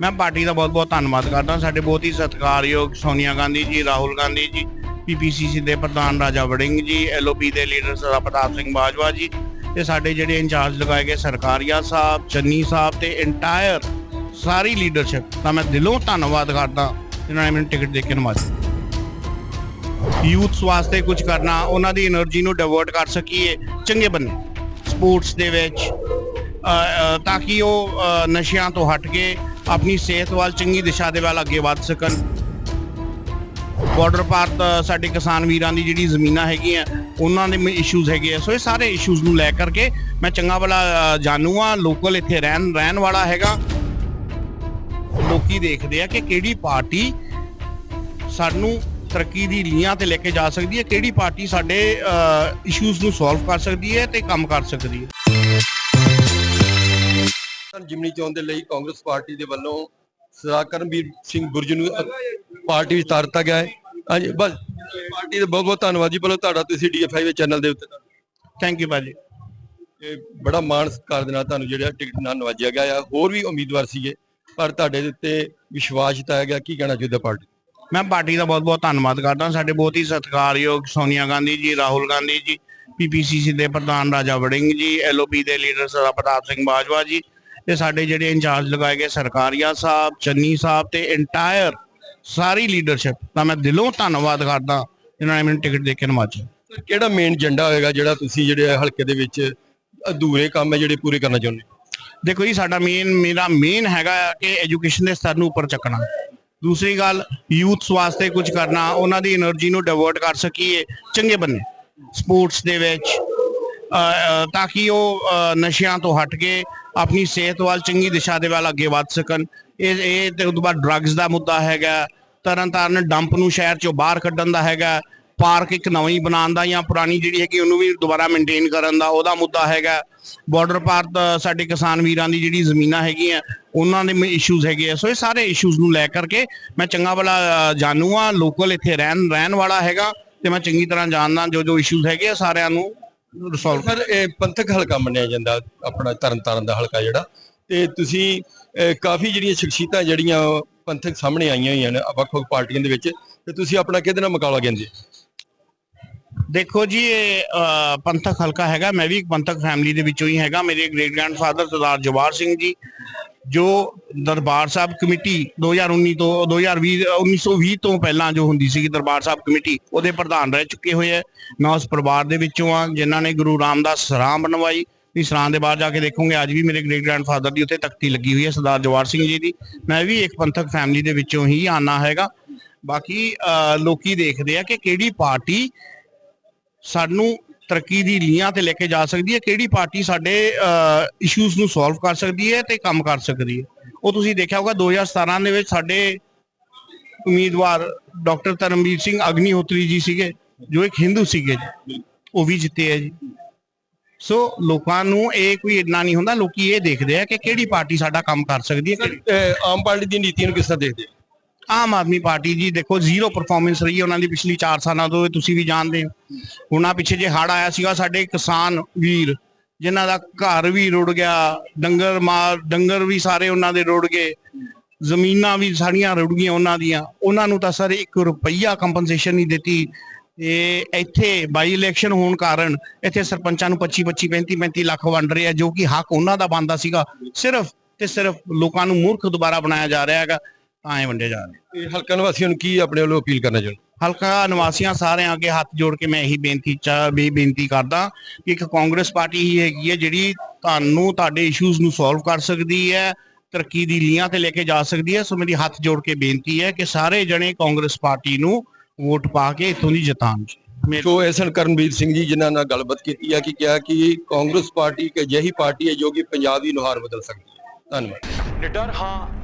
ਮੈਂ ਪਾਰਟੀ ਦਾ ਬਹੁਤ-ਬਹੁਤ ਧੰਨਵਾਦ ਕਰਦਾ। ਸਾਡੇ ਬਹੁਤ ਹੀ ਸਤਿਕਾਰਯੋਗ ਸੋਨੀਆ ਗਾਂਧੀ ਜੀ, ਰਾਹੁਲ ਗਾਂਧੀ ਜੀ ਪੀਪੀਸੀਸੀ ਦੇ ਪ੍ਰਧਾਨ ਰਾਜਾ ਵੜਿੰਗ ਜੀ ਐਲਓਪੀ ਦੇ ਲੀਡਰ ਸਰਦਾ ਪ੍ਰਤਾਪ ਸਿੰਘ ਬਾਜਵਾ ਜੀ ਤੇ ਸਾਡੇ ਜਿਹੜੇ ਇੰਚਾਰਜ ਲਗਾਏ ਗਏ ਸਰਕਾਰੀਆ ਸਾਹਿਬ, ਚੰਨੀ ਸਾਹਿਬ ਤੇ ਇੰਟਾਇਰ ਸਾਰੀ ਲੀਡਰਸ਼ਿਪ ਤਾਂ ਮੈਂ ਦਿਲੋਂ ਧੰਨਵਾਦ ਕਰਦਾ। ਇਹਨਾਂ ਨੇ ਮੈਨੂੰ ਟਿਕਟ ਦੇ ਕੇ ਨਵਾਜ਼ੀ ਯੂਥਸ ਵਾਸਤੇ ਕੁਝ ਕਰਨਾ, ਉਹਨਾਂ ਦੀ એનર્ਜੀ ਨੂੰ ਡਾਇਵਰਟ ਕਰ ਸਕੀਏ। ਚੰਗੇ ਬੰਦੇ ਸਪੋਰਟਸ ਦੇ ਵਿੱਚ ਤਾਂ ਕਿ ਉਹ ਨਸ਼ਿਆਂ ਤੋਂ ਹਟ ਕੇ ਆਪਣੀ ਸਿਹਤ ਵੱਲ ਚੰਗੀ ਦਿਸ਼ਾ ਦੇ ਵੱਲ ਅੱਗੇ ਵੱਧ ਸਕਣ। ਬਾਰਡਰ ਪਾਰ ਸਾਡੇ ਕਿਸਾਨ ਵੀਰਾਂ ਦੀ ਜਿਹੜੀ ਜ਼ਮੀਨਾਂ ਹੈਗੀਆਂ ਉਹਨਾਂ ਦੇ ਇਸ਼ੂਜ਼ ਹੈਗੇ ਆ। ਸੋ ਇਹ ਸਾਰੇ ਇਸ਼ੂਜ਼ ਨੂੰ ਲੈ ਕਰਕੇ ਮੈਂ ਚੰਗਾ ਵਾਲਾ ਅ, ਜਾਣੂ ਆ ਲੋਕਲ ਇੱਥੇ ਰਹਿਣ ਰਹਿਣ ਵਾਲਾ ਹੈਗਾ। ਲੋਕੀ ਦੇਖਦੇ ਆ ਕਿ ਕਿਹੜੀ ਪਾਰਟੀ ਸਾਨੂੰ ਤਰੱਕੀ ਦੀ ਲੀਹਾਂ ਤੇ ਲੈ ਕੇ ਜਾ ਸਕਦੀ ਹੈ ਕਿਹੜੀ ਪਾਰਟੀ ਸਾਡੇ ਇਸ਼ੂਜ਼ ਨੂੰ ਸੋਲਵ ਕਰ ਸਕਦੀ ਹੈ ਤੇ ਕੰਮ ਕਰ ਸਕਦੀ ਹੈ। ਜਿਮਨੀ ਚੋਣ ਦੇ ਲਈ ਕਾਂਗਰਸ ਪਾਰਟੀ ਦੇ ਵੱਲੋਂ ਸਰਦਾਰ ਕਰਮਵੀਰ ਸਿੰਘ ਬੁਰਜ ਨੂੰ ਪਾਰਟੀ ਵਿੱਚ ਤਾਰਤਾ ਗਿਆ ਹੈ। ਹਾਂਜੀ ਬਸ ਪਾਰਟੀ ਦਾ ਬਹੁਤ ਬਹੁਤ ਧੰਨਵਾਦ ਜੀ। ਪਹਿਲਾਂ ਤੁਹਾਡਾ ਤੁਸੀਂ ਡੀਐਫਆਈ ਚੈਨਲ ਦੇ ਉੱਤੇ। ਥੈਂਕ ਯੂ ਭਾਜੀ। ਇਹ ਬੜਾ ਮਾਣ ਸਤਿਕਾਰ ਦੇ ਨਾਲ ਤੁਹਾਨੂੰ ਜਿਹੜਾ ਟਿਕਟ ਨਾਲ ਨਵਾਜਿਆ ਗਿਆ ਆ। ਹੋਰ ਵੀ ਉਮੀਦਵਾਰ ਸੀਗੇ ਪਰ ਤੁਹਾਡੇ ਦੇ ਉੱਤੇ ਵਿਸ਼ਵਾਸ ਜਤਾਇਆ ਗਿਆ। ਕੀ ਕਹਿਣਾ ਚਾਹੁੰਦਾ ਪਾਰਟੀ? ਮੈਂ ਪਾਰਟੀ ਦਾ ਬਹੁਤ-ਬਹੁਤ ਧੰਨਵਾਦ ਕਰਦਾ। ਸਾਡੇ ਬਹੁਤ ਹੀ ਸਤਿਕਾਰਯੋਗ ਸੋਨੀਆ ਗਾਂਧੀ ਜੀ ਰਾਹੁਲ ਗਾਂਧੀ ਜੀ ਪੀਪੀਸੀਸੀ ਦੇ ਪ੍ਰਧਾਨ ਰਾਜਾ ਵੜਿੰਗ ਜੀ ਐਲਓਪੀ ਦੇ ਲੀਡਰ ਸਰਦਾਰ ਪ੍ਰਤਾਪ ਸਿੰਘ ਬਾਜਵਾ ਜੀ ਤੇ ਸਾਡੇ ਜਿਹੜੇ ਇੰਚਾਰਜ ਲਗਾਏ ਗਏ ਸਰਕਾਰੀਆ ਸਾਹਿਬ ਚੰਨੀ ਸਾਹਿਬ ਤੇ ਇੰਟਾਇਰ ਸਾਰੀ ਲੀਡਰਸ਼ਿਪ ਦਾ ਮੈਂ ਦਿਲੋਂ ਧੰਨਵਾਦ ਕਰਦਾ ਜਿਨ੍ਹਾਂ ਨੇ ਮੈਨੂੰ ਟਿਕਟ ਦੇ ਕੇ ਨਵਾਜਿਆ। ਕਿਹੜਾ ਮੇਨ ਏਜੰਡਾ ਹੋਏਗਾ ਜਿਹੜਾ ਤੁਸੀਂ ਜਿਹੜੇ ਹਲਕੇ ਦੇ ਵਿੱਚ ਅਧੂਰੇ ਕੰਮ ਹੈ ਜਿਹੜੇ ਪੂਰੇ ਕਰਨਾ ਚਾਹੁੰਦੇ ਦੇਖੋ ਜੀ ਸਾਡਾ ਮੇਨ ਮੇਰਾ ਮੇਨ ਹੈਗਾ ਕਿ ਐਜੂਕੇਸ਼ਨ ਦੇ ਸਤਰ ਨੂੰ ਉੱਪਰ ਚੱਕਣਾ। ਦੂਸਰੀ ਗੱਲ ਯੂਥਸ ਵਾਸਤੇ ਕੁਝ ਕਰਨਾ ਉਹਨਾਂ ਦੀ એનર્ਜੀ ਨੂੰ ਡਾਇਵਰਟ ਕਰ ਸਕੀਏ ਚੰਗੇ ਬੰਨੇ ਸਪੋਰਟਸ ਦੇ ਵਿੱਚ ਤਾਂ ਕਿ ਉਹ ਨਸ਼ਿਆਂ ਤੋਂ ਹਟ ਕੇ ਆਪਣੀ ਸਿਹਤ ਵੱਲ ਚੰਗੀ ਦਿਸ਼ਾ ਦੇ ਵੱਲ ਅੱਗੇ ਵੱਧ ਸਕਣ। ਇਹ ਇਹ ਤੇ ਉਸ ਤੋਂ ਬਾਅਦ ਡਰੱਗਸ ਦਾ ਮੁੱਦਾ ਹੈਗਾ। ਤਰਨ ਤਾਰਨ ਡੰਪ ਨੂੰ ਸ਼ਹਿਰ ਚੋਂ ਬਾਹਰ ਕੱਢਣ ਦਾ ਹੈਗਾ। ਪਾਰਕ ਇੱਕ ਨਵੀਂ ਬਣਾਉਣ ਦਾ ਜਾਂ ਪੁਰਾਣੀ ਜਿਹੜੀ ਹੈਗੀ ਉਹਨੂੰ ਵੀ ਦੁਬਾਰਾ ਮੇਨਟੇਨ ਕਰਨ ਦਾ ਉਹਦਾ ਮੁੱਦਾ ਹੈਗਾ। ਬਾਰਡਰ ਪਾਰ ਸਾਡੇ ਕਿਸਾਨ ਵੀਰਾਂ ਦੀ ਜਿਹੜੀ ਜ਼ਮੀਨਾਂ ਹੈਗੀਆਂ, ਉਹਨਾਂ ਦੇ ਇਸ਼ੂਜ਼ ਹੈਗੇ ਆ। ਸੋ ਇਹ ਸਾਰੇ ਇਸ਼ੂਜ਼ ਨੂੰ ਲੈ ਕਰਕੇ ਮੈਂ ਚੰਗਾ ਭਲਾ ਜਾਣੂ ਆ ਲੋਕਲ ਇੱਥੇ ਰਹਿਣ ਰਹਿਣ ਵਾਲਾ ਹੈਗਾ ਤੇ ਮੈਂ ਚੰਗੀ ਤਰ੍ਹਾਂ ਜਾਣਦਾ ਜੋ ਜੋ ਇਸ਼ੂਜ਼ ਹੈਗੇ ਆ ਸਾਰਿਆਂ ਨੂੰ। ਰਿਸੋਲਵ ਸਰ ਇਹ ਪੰਥਕ ਹਲਕਾ ਮੰਨਿਆ ਜਾਂਦਾ ਆਪਣਾ ਤਰਨਤਾਰਨ ਦਾ ਹਲਕਾ ਜਿਹੜਾ। ਤੇ ਤੁਸੀਂ ਅਹ, ਕਾਫੀ ਜਿਹੜੀਆਂ ਸ਼ਖਸੀਅਤਾਂ ਜਿਹੜੀਆਂ ਪੰਥਕ ਸਾਹਮਣੇ ਆਈਆਂ ਹੋਈਆਂ ਨੇ ਵੱਖ-ਵੱਖ ਪਾਰਟੀਆਂ ਦੇ ਵਿੱਚ ਤੇ ਤੁਸੀਂ ਆਪਣਾ ਕਿਹਦੇ ਨਾਲ ਮੁਕਾਬਲਾ ਕਹਿੰਦੇ ਦੇਖੋ ਜੀ ਇਹ ਅ, ਪੰਥਕ ਹਲਕਾ ਹੈਗਾ। ਮੈਂ ਵੀ ਇੱਕ ਪੰਥਕ ਫੈਮਿਲੀ ਦੇ ਵਿੱਚੋਂ ਹੀ ਹੈਗਾ। ਮੇਰੇ ਗ੍ਰੇਟ ਗ੍ਰੈਂਡਫਾਦਰ ਸਰਦਾਰ ਜਵਾਰ ਸਿੰਘ ਜੀ ਜੋ ਦਰਬਾਰ ਸਾਹਿਬ ਕਮੇਟੀ 2019 ਤੋਂ 2020 1920 ਤੋਂ ਪਹਿਲਾਂ ਜੋ ਹੁੰਦੀ ਸੀ ਦਰਬਾਰ ਸਾਹਿਬ ਕਮੇਟੀ ਉਹਦੇ ਪ੍ਰਧਾਨ ਰਹਿ ਚੁੱਕੇ ਹੋਏ ਹੈ ਮੈਂ ਉਸ ਪਰਿਵਾਰ ਦੇ ਵਿੱਚੋਂ ਆ ਜਿਨ੍ਹਾਂ ਨੇ ਗੁਰੂ ਰਾਮਦਾਸ ਸਰਾਂ ਬਣਵਾਈ। ਵੀ ਸਰਾਂ ਦੇ ਬਾਹਰ ਜਾ ਕੇ ਦੇਖੋਗੇ ਅੱਜ ਵੀ ਮੇਰੇ ਗ੍ਰੇਟ ਗ੍ਰੈਂਡਫਾਦਰ ਦੀ ਉੱਥੇ ਤਖਤੀ ਲੱਗੀ ਹੋਈ ਹੈ ਸਰਦਾਰ ਜਵਾਰ ਸਿੰਘ ਜੀ ਦੀ। ਮੈਂ ਵੀ ਇੱਕ ਪੰਥਕ ਫੈਮਿਲੀ ਦੇ ਵਿੱਚੋਂ ਹੀ ਆਨਾ ਹੈਗਾ। ਬਾਕੀ ਅ, ਲੋਕੀ ਦੇਖਦੇ ਆ ਕਿ ਕਿਹੜੀ ਪਾਰਟੀ ਸਾਨੂੰ ਤਰੱਕੀ ਦੀ ਲੀਹਾਂ ਤੇ ਲੈ ਕੇ ਜਾ ਸਕਦੀ ਹੈ, ਕਿਹੜੀ ਪਾਰਟੀ ਸਾਡੇ ਇਸ਼ੂਜ਼ ਨੂੰ ਸੋਲਵ ਕਰ ਸਕਦੀ ਹੈ ਤੇ ਕੰਮ ਕਰ ਸਕਦੀ ਹੈ? ਉਹ ਤੁਸੀਂ ਦੇਖਿਆ ਹੋਗਾ 2017 ਦੇ ਵਿੱਚ ਸਾਡੇ ਉਮੀਦਵਾਰ ਡਾਕਟਰ ਧਰਮਵੀਰ ਸਿੰਘ ਅਗਨੀਹੋਤਰੀ ਜੀ ਸੀਗੇ, ਜੋ ਇੱਕ ਹਿੰਦੂ ਸੀਗੇ ਉਹ ਵੀ ਜਿੱਤੇ ਹੈ ਜੀ। ਸੋ ਲੋਕਾਂ ਨੂੰ ਇਹ ਕੋਈ ਇੰਨਾ ਨਹੀਂ ਹੁੰਦਾ, ਲੋਕੀ ਇਹ ਦੇਖਦੇ ਆ ਕਿ ਕਿਹੜੀ ਪਾਰਟੀ ਸਾਡਾ ਕੰਮ ਕਰ ਸਕਦੀ ਹੈ, ਕਿਹੜੀ- ਆਮ ਪਾਰਟੀ ਦੀ ਨੀਤੀਆਂ ਨੂੰ ਕਿਸ ਤਰ੍ਹਾਂ ਦੇਖਦੇ ਹੋ? ਆਮ ਆਦਮੀ ਪਾਰਟੀ ਜੀ ਦੇਖੋ ਜ਼ੀਰੋ ਪਰਫਾਰਮੈਂਸ ਰਹੀ ਹੈ ਉਹਨਾਂ ਦੀ ਪਿਛਲੀ 4 ਸਾਲਾਂ ਤੋਂ, ਇਹ ਤੁਸੀਂ ਵੀ ਜਾਣਦੇ ਹੋ। ਹੁਣ ਪਿੱਛੇ ਜੇ ਹੜ ਆਇਆ ਸੀਗਾ, ਸਾਡੇ ਕਿਸਾਨ ਵੀਰ, ਜਿਨ੍ਹਾਂ ਦਾ ਘਰ ਵੀ ਰੁੜ ਗਿਆ, ਡੰਗਰ ਮਾਰ, ਡੰਗਰ ਵੀ ਸਾਰੇ ਉਹਨਾਂ ਦੇ ਰੁੜ ਗਏ, ਜ਼ਮੀਨਾਂ ਵੀ ਸਾਰੀਆਂ ਰੁੜ ਗਈਆਂ ਉਹਨਾਂ ਦੀਆਂ। ਉਹਨਾਂ ਨੂੰ ਤਾਂ ਸਰ 1 ਰੁਪਈਆ ਕੰਪਨਸੇਸ਼ਨ ਨਹੀਂ ਦਿੱਤੀ। ਇਹ ਇੱਥੇ ਬਾਈ ਇਲੈਕਸ਼ਨ ਹੋਣ ਕਾਰਨ ਇੱਥੇ ਸਰਪੰਚਾਂ ਨੂੰ 25 25 35 35 ਲੱਖ ਵੰਡ ਰਹੇ ਆ ਜੋ ਕਿ ਹੱਕ ਉਹਨਾਂ ਦਾ ਬਣਦਾ ਸੀਗਾ। ਸਿਰਫ ਤੇ ਸਿਰਫ ਲੋਕਾਂ ਨੂੰ ਮੂਰਖ ਦੁਬਾਰਾ ਬਣਾਇਆ ਜਾ ਰਿਹਾ ਹੈਗਾ। ਤਾਂ ਇਹ ਵੰਡੇ ਜਾ ਰਹੇ ਇਹ ਹਲਕਾ ਨਿਵਾਸੀਆਂ ਨੂੰ ਕੀ ਆਪਣੇ ਵੱਲੋਂ ਅਪੀਲ ਕਰਨਾ ਚਾਹੁੰਦੇ ਹਲਕਾ ਨਿਵਾਸੀਆਂ ਸਾਰਿਆਂ ਅੱਗੇ ਹੱਥ ਜੋੜ ਕੇ ਮੈਂ ਇਹੀ ਬੇਨਤੀ ਚਾ ਵੀ ਬੇਨਤੀ ਕਰਦਾ ਕਿ ਇੱਕ ਕਾਂਗਰਸ ਪਾਰਟੀ ਹੀ ਹੈਗੀ ਹੈ ਜਿਹੜੀ ਤੁਹਾਨੂੰ ਤੁਹਾਡੇ ਇਸ਼ੂਜ਼ ਨੂੰ ਸੋਲਵ ਕਰ ਸਕਦੀ ਹੈ ਤਰੱਕੀ ਦੀ ਲੀਹਾਂ ਤੇ ਲੈ ਕੇ ਜਾ ਸਕਦੀ ਹੈ ਸੋ ਮੇਰੀ ਹੱਥ ਜੋੜ ਕੇ ਬੇਨਤੀ ਹੈ ਕਿ ਸਾਰੇ ਜਣੇ ਕਾਂਗਰਸ ਪਾਰਟੀ ਨੂੰ ਵੋਟ ਪਾ ਕੇ ਇੱਥੋਂ ਦੀ ਜਿਤਾਉਣ। ਸੋ ਐਸਨ ਕਰਨਵੀਰ ਸਿੰਘ ਜੀ ਜਿਨ੍ਹਾਂ ਨਾਲ ਗੱਲਬਾਤ ਕੀਤੀ ਹੈ ਕਿ ਕਿਹਾ ਕਿ ਕਾਂਗਰਸ ਪਾਰਟੀ ਇੱਕ ਅਜਿਹੀ ਪਾਰਟੀ ਹੈ ਜੋ ਕਿ ਪੰਜਾਬ ਦੀ ਨੁਹਾਰ ਬਦਲ ਸਕਦੀ ਹੈ। ਧੰਨਵਾਦ। ਨਿਡਰ ਹਾਂ